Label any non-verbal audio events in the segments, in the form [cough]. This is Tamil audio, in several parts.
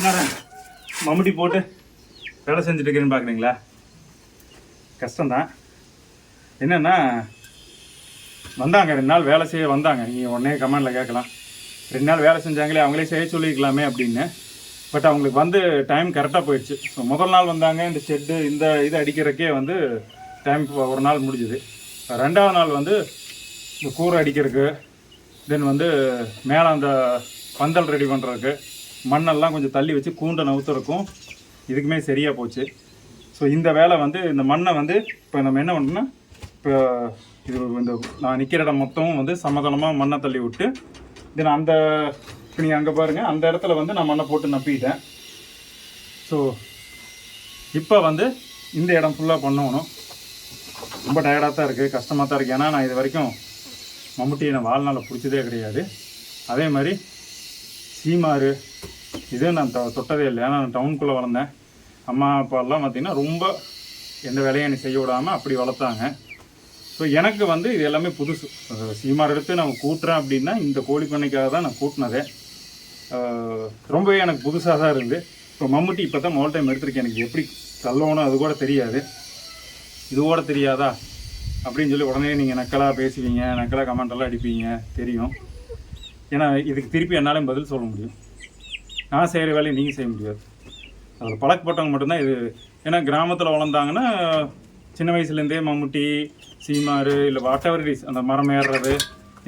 என்னடா மம்முட்டி போட்டு வேலை செஞ்சுட்டு இருக்கிறேன்னு பார்க்குறீங்களா கஷ்டம்தான். என்னென்னா வந்தாங்க ரெண்டு நாள் வேலை செய்ய வந்தாங்க. நீங்கள் உடனே கமெண்டில் கேட்கலாம். ரெண்டு நாள் வேலை செஞ்சாங்களே அவங்களே செய்ய சொல்லிக்கலாமே அப்படின்னு. பட் அவங்களுக்கு வந்து டைம் கரெக்டாக போயிடுச்சு. ஸோ முதல் நாள் வந்தாங்க இந்த ஷெட்டு இந்த இது அடிக்கிறக்கே வந்து டைம் ஒரு நாள் முடிஞ்சுது. ரெண்டாவது நாள் வந்து இந்த கூரை அடிக்கிறதுக்கு தென் வந்து மேலே அந்த பந்தல் ரெடி பண்ணுறதுக்கு மண்ணெல்லாம் கொஞ்சம் தள்ளி வச்சு கூண்டை நவுத்துறதுக்கும் இதுக்குமே சரியாக போச்சு. ஸோ இந்த வேலை வந்து இந்த மண்ணை வந்து இப்போ நம்ம என்ன பண்ணோம்னா இப்போ இது இந்த நான் நிற்கிற இடம் மொத்தமும் வந்து சமதளமாக மண்ணை தள்ளி விட்டு தென் அந்த இப்போ நீங்கள் அங்கே பாருங்கள் அந்த இடத்துல வந்து நான் மண்ணை போட்டு நப்பிட்டேன். ஸோ இப்போ வந்து இந்த இடம் ஃபுல்லாக பண்ணணும். ரொம்ப டயர்டாக தான் இருக்குது கஷ்டமாக தான் இருக்குது ஏன்னா நான் இது வரைக்கும் மம்முட்டியை நான் வாழ்நாளில் பிடிச்சதே கிடையாது. அதே மாதிரி சீமாறு இதே நான் தொ- தொட்டதே இல்லை ஏன்னா நான் டவுனுக்குள்ளே வளர்ந்தேன். அம்மா அப்பாலாம் பார்த்தீங்கன்னா ரொம்ப எந்த வேலையும் என்னை செய்ய விடாமல் அப்படி வளர்த்தாங்க. ஸோ எனக்கு வந்து இது எல்லாமே புதுசு. சீமார் எடுத்து நான் கூட்டுறேன் அப்படின்னா இந்த கோழி பண்ணைக்காக தான் நான் கூட்டினதே. ரொம்பவே எனக்கு புதுசாக தான் இருந்து. இப்போ மம்முட்டி இப்போ தான் முதல் டைம் எடுத்திருக்கேன். எனக்கு எப்படி தள்ளணும் அது கூட தெரியாது. இது கூட தெரியாதா? அப்படின்னு சொல்லி உடனே நீங்கள் நக்கலாக பேசுவீங்க. நக்கலாக கமெண்ட் எல்லாம் அடிப்பீங்க. தெரியும். ஏன்னா இதுக்கு திருப்பி என்னாலையும் பதில் சொல்ல முடியும். நான் செய்கிற வேலையை நீங்கள் செய்ய முடியாது. அதில் பழக்கப்பட்டவங்க மட்டும்தான் இது. ஏன்னா கிராமத்தில் வளர்ந்தாங்கன்னா சின்ன வயசுலேருந்தே மம்முட்டி சீமாறு இல்லை வாட்டவர் அந்த மரம் ஏறுறது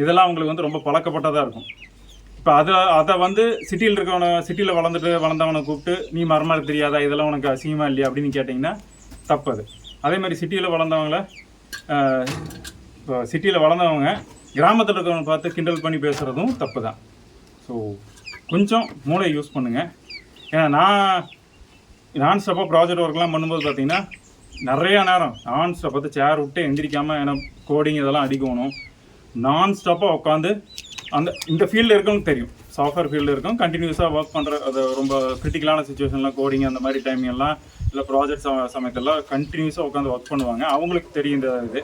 இதெல்லாம் அவங்களுக்கு வந்து ரொம்ப பழக்கப்பட்டதாக இருக்கும். இப்போ அதை அதை வந்து சிட்டியில் இருக்கவனை சிட்டியில் வளர்ந்துட்டு வளர்ந்தவனை கூப்பிட்டு நீ மரமாக தெரியாதா? இதெல்லாம் உனக்கு அசிங்கமாக இல்லையா? அப்படின்னு கேட்டிங்கன்னா தப்பு அது அதே மாதிரி சிட்டியில் வளர்ந்தவங்கள இப்போ சிட்டியில் வளர்ந்தவங்க கிராமத்தில் இருக்கிறவங்க பார்த்து கிண்டல் பண்ணி பேசுகிறதும் தப்பு தான் ஸோ கொஞ்சம் மூளை யூஸ் பண்ணுங்கள் ஏன்னா நான் நான் ஸ்டாப்பாக ப்ராஜெக்ட் ஒர்க்லாம் பண்ணும்போது பார்த்தீங்கன்னா நிறையா நேரம் நான் ஸ்டாப் சேர் விட்டு எந்திரிக்காமல் ஏன்னா கோடிங் இதெல்லாம் அடிக்கணும். நான் ஸ்டாப்பாக உட்காந்து அந்த இந்த ஃபீல்டில் இருக்கவங்க தெரியும். சாஃப்ட்வேர் ஃபீல்டில் இருக்கும் கண்டினியூஸாக ஒர்க் பண்ணுற அது ரொம்ப கிரிட்டிக்கலான சுச்சுவேஷன்லாம் கோடிங் அந்த மாதிரி டைம் எல்லாம் இல்லை ப்ராஜெக்ட் சமயத்தெல்லாம் கண்டினியூஸாக உட்காந்து ஒர்க் பண்ணுவாங்க. அவங்களுக்கு தெரியும் இந்த இது.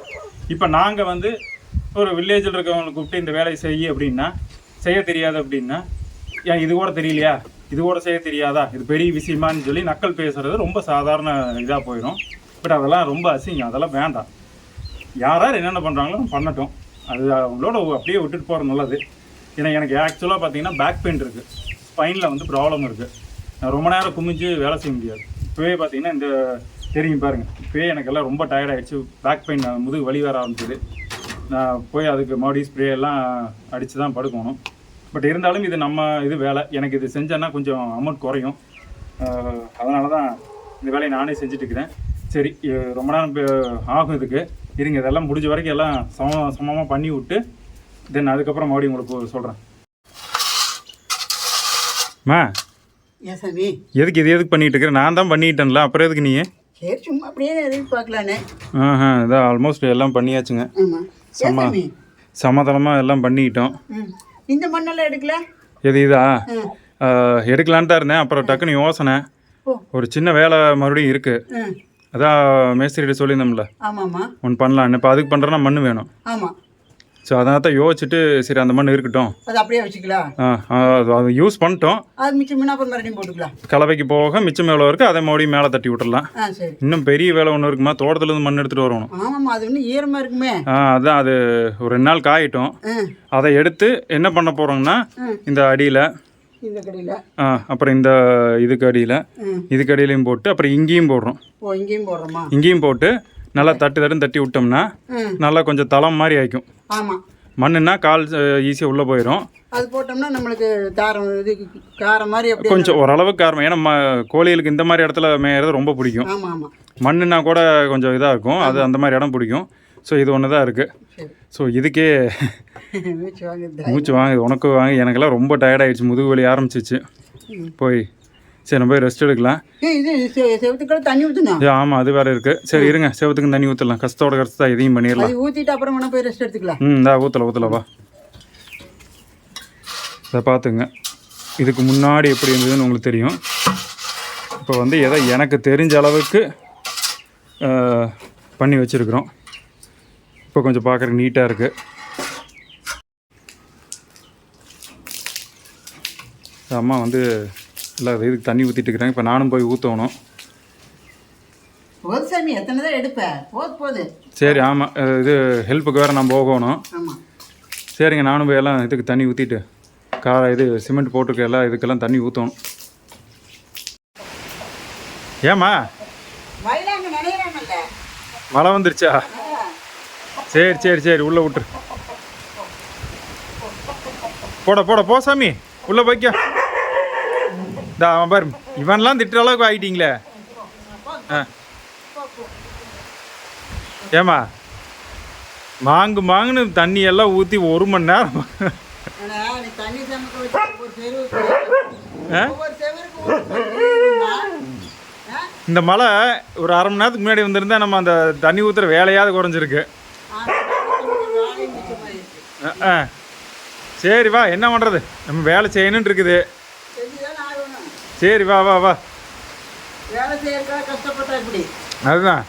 இப்போ நாங்கள் வந்து ஒரு வில்லேஜில் இருக்கவங்களை கூப்பிட்டு இந்த வேலையை செய்ய அப்படின்னா செய்ய தெரியாது அப்படின்னா ஏன் இது கூட தெரியலையா? இது கூட செய்ய தெரியாதா? இது பெரிய விஷயமான்னு சொல்லி நக்கல் பேசுறது ரொம்ப சாதாரண இதாக போயிடும் பட் அதெல்லாம் ரொம்ப அசிங்கம். அதெல்லாம் வேண்டாம். யார் யார் என்னென்ன பண்ணுறாங்களோ பண்ணட்டும். அது அவங்களோட அப்படியே விட்டுட்டு போகிறது நல்லது. ஏன்னா எனக்கு ஆக்சுவலாக பார்த்தீங்கன்னா பேக் பெயின் இருக்குது ஸ்பைனில் வந்து ப்ராப்ளம் இருக்குது நான் ரொம்ப நேரம் குமிஞ்சு வேலை செய்ய முடியாது. இப்போவே பார்த்தீங்கன்னா இந்த தெரியும் பாருங்கள் இப்போவே எனக்கெல்லாம் ரொம்ப டயர்ட் ஆயிடுச்சு. பேக் பெயின் முதுகு வலி வர ஆரம்பிச்சது. நான் போய் அதுக்கு மறுபடியும் ஸ்ப்ரே எல்லாம் அடித்து தான் படுக்கணும். பட் இருந்தாலும் இது நம்ம இது வேலை. எனக்கு இது செஞ்சேன்னா கொஞ்சம் அமௌண்ட் குறையும். அதனால தான் இந்த வேலையை நானே செஞ்சுட்டு இருக்கிறேன் சரி ரொம்ப நேரம் ஆகும் இதுக்கு. இருங்க இதெல்லாம் முடிஞ்ச வரைக்கும் எல்லாம் சம சமமாக பண்ணி விட்டு தென் அதுக்கப்புறம் மறுபடியும் உங்களுக்கு சொல்கிறேன் மா எதுக்கு இது எதுக்கு பண்ணிட்டு இருக்கிற நான் தான் பண்ணிட்டேன்ல அப்புறம் எதுக்கு நீ? சரி சும்மா அப்படியே எதுவும் பார்க்கலானே ஆஹா இதான் ஆல்மோஸ்ட் எல்லாம் பண்ணியாச்சுங்க. சம சாமி? சமதளமாக எல்லாம் பண்ணிக்கிட்டோம் இந்த மண்ணெல்லாம் எடுக்கல? எது இதா? தான் இருந்தேன். அப்புறம் டக்குன்னு யோசனை. ஒரு சின்ன வேலை மறுபடியும் இருக்குது ம் அதான் மேஸ்திரிகிட்ட சொல்லியிருந்தோம்ல. ஒன்று பண்ணலான்னு. இப்போ அதுக்கு பண்ணுறேன்னா மண் வேணும். ஆமாம் ஸோ அதனால தான் யோசிச்சுட்டு சரி அந்த மண் இருக்கட்டும். அது அப்படியே வச்சுக்கலாம். அது யூஸ் பண்ணிட்டோம். அது மிச்சம் அப்புறம் மறுபடியும் போட்டுக்கலாம். கலவைக்கு போக மிச்சம் எவ்வளோ இருக்குது அதை மறுபடியும் மேலே தட்டி சரி. இன்னும் பெரிய வேலை ஒன்று இருக்குமா? தோட்டத்துலேருந்து மண் எடுத்துகிட்டு வரணும். ஆமாம்மா அது இன்னும் ஈரமாக இருக்குமே. ஆ அதான் அது ஒரு ரெண்டு நாள் காயிட்டோம் அதை எடுத்து என்ன பண்ண போகிறோம்னா. இந்த அடியில் ஆ அப்புறம் இந்த இதுக்கு அடியில் இதுக்கு அடியிலையும் போட்டு அப்புறம் இங்கேயும் போடுறோம். இங்கேயும் போடுறோமா? இங்கேயும் போட்டு நல்லா தட்டு தட்டுன்னு தட்டி விட்டோம்னா நல்லா கொஞ்சம் தளம் மாதிரி ஆயிக்கும். ஆமாம் மண்ணுன்னா கால் ஈஸியாக உள்ளே போயிடும் அது போட்டோம்னா நம்மளுக்கு தாரம் இது காரம் மாதிரி கொஞ்சம் ஓரளவுக்கு காரணம் ஏன்னா ம கோழிகளுக்கு இந்த மாதிரி இடத்துல மேயறது ரொம்ப பிடிக்கும். ஆமாம் ஆமாம் மண்ணுனா கூட கொஞ்சம் இதாக இருக்கும். அது அந்த மாதிரி இடம் பிடிக்கும். ஸோ இது ஒன்று தான் இருக்குது ஸோ இதுக்கே [laughs] மூச்சு வாங்குது மூச்சு வாங்குது. உனக்கு வாங்கி எனக்கெல்லாம் ரொம்ப ஆயிடுச்சு. முதுகு வலி ஆரம்பிச்சிச்சு. போய் சரி நம்ம போய் ரெஸ்ட் எடுக்கலாம். செவத்துக்குள்ள தண்ணி ஊற்றணும் ஆமாம் அது வேறு இருக்குது சரி இருங்க செவத்துக்கு தண்ணி ஊற்றலாம் கஷ்டத்தோட கஷ்டத்தா இதையும் பண்ணிடலாம். ஊற்றிட்டு அப்புறம் வேணா போய் ரெஸ்ட் எடுத்துக்கலாம். ம் இந்தா ஊற்றல ஊற்றல வா. இதை பார்த்துங்க இதுக்கு முன்னாடி எப்படி இருந்ததுன்னு உங்களுக்கு தெரியும். இப்போ வந்து எதை எனக்கு தெரிஞ்ச அளவுக்கு பண்ணி வச்சுருக்குறோம். இப்போ கொஞ்சம் பார்க்குறக்கு நீட்டாக இருக்குது அம்மா வந்து இல்லை இதுக்கு தண்ணி ஊற்றிட்டு இருக்கிறேன் இப்போ நானும் போய் ஊற்றணும் போது சாமி எத்தனை தான் எடுப்பேன் போது போது. சரி ஆமாம் இது ஹெல்ப்புக்கு வேறு நான் போகணும். ஆமாம் சரிங்க நானும் போய் எல்லாம் இதுக்கு தண்ணி ஊற்றிட்டு கார இது சிமெண்ட் போட்டுருக்க எல்லாம் இதுக்கெல்லாம் தண்ணி ஊற்றணும் ஏம்மா? மழை வந்துருச்சா? சரி சரி சரி உள்ளே விட்டுரு. போட போட போ சாமி. உள்ளே போய்க்க. இந்த அவன் பாரு இவன்லாம் திட்டுற அளவுக்கு ஆகிட்டீங்களே ஆ ஏம்மா மாங்கு மாங்குன்னு தண்ணி எல்லாம் ஊற்றி ஒரு மணி நேரம்? இந்த மழை ஒரு அரை மணி நேரத்துக்கு முன்னாடி வந்திருந்தா நம்ம அந்த தண்ணி ஊற்றுற வேலையாவது குறைஞ்சிருக்கு. சரி வா என்ன பண்ணுறது நம்ம வேலை செய்யணும்னு இருக்குது. சரி வா வா வா. வேலை செய்யறதுக்காக கஷ்டப்பட்டா இப்படி அதுதான்.